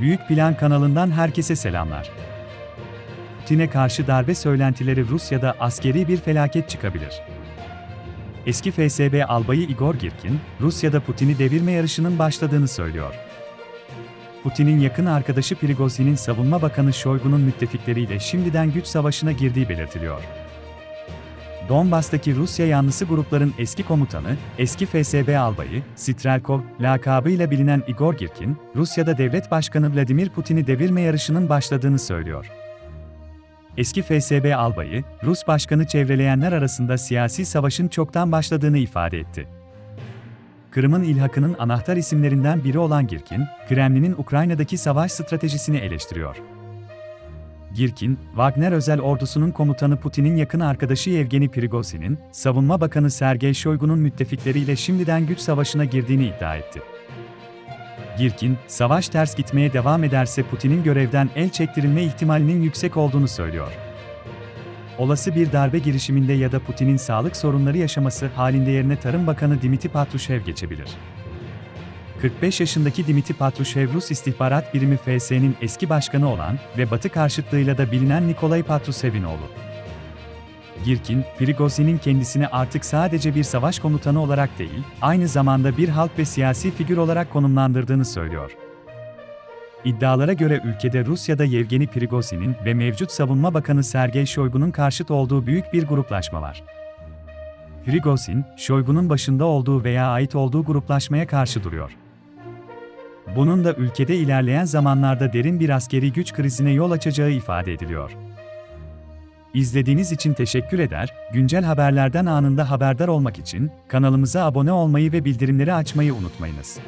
Büyük Plan kanalından herkese selamlar. Putin'e karşı darbe söylentileri Rusya'da askeri bir felaket çıkabilir. Eski FSB albayı Igor Girkin, Rusya'da Putin'i devirme yarışının başladığını söylüyor. Putin'in yakın arkadaşı Prigozhin'in savunma bakanı Shoigu'nun müttefikleriyle şimdiden güç savaşına girdiği belirtiliyor. Donbas'taki Rusya yanlısı grupların eski komutanı, eski FSB albayı, Strelkov, lakabıyla bilinen Igor Girkin, Rusya'da devlet başkanı Vladimir Putin'i devirme yarışının başladığını söylüyor. Eski FSB albayı, Rus başkanı çevreleyenler arasında siyasi savaşın çoktan başladığını ifade etti. Kırım'ın ilhakının anahtar isimlerinden biri olan Girkin, Kremlin'in Ukrayna'daki savaş stratejisini eleştiriyor. Girkin, Wagner özel ordusunun komutanı Putin'in yakın arkadaşı Yevgeni Prigozhin'in, Savunma Bakanı Sergey Shoigu'nun müttefikleriyle şimdiden güç savaşına girdiğini iddia etti. Girkin, savaş ters gitmeye devam ederse Putin'in görevden el çektirilme ihtimalinin yüksek olduğunu söylüyor. Olası bir darbe girişiminde ya da Putin'in sağlık sorunları yaşaması halinde yerine Tarım Bakanı Dimitri Patrushev geçebilir. 45 yaşındaki Dimitri Patrushev Rus istihbarat birimi FS'nin eski başkanı olan ve Batı karşıtlığıyla da bilinen Nikolay Patrushev'in oğlu. Girkin, Prigozhin'in kendisini artık sadece bir savaş komutanı olarak değil, aynı zamanda bir halk ve siyasi figür olarak konumlandırdığını söylüyor. İddialara göre ülkede Rusya'da Yevgeni Prigozhin'in ve mevcut Savunma Bakanı Sergey Shoigu'nun karşıt olduğu büyük bir gruplaşma var. Prigozhin, Shoigu'nun başında olduğu veya ait olduğu gruplaşmaya karşı duruyor. Bunun da ülkede ilerleyen zamanlarda derin bir askeri güç krizine yol açacağı ifade ediliyor. İzlediğiniz için teşekkür eder, güncel haberlerden anında haberdar olmak için kanalımıza abone olmayı ve bildirimleri açmayı unutmayınız.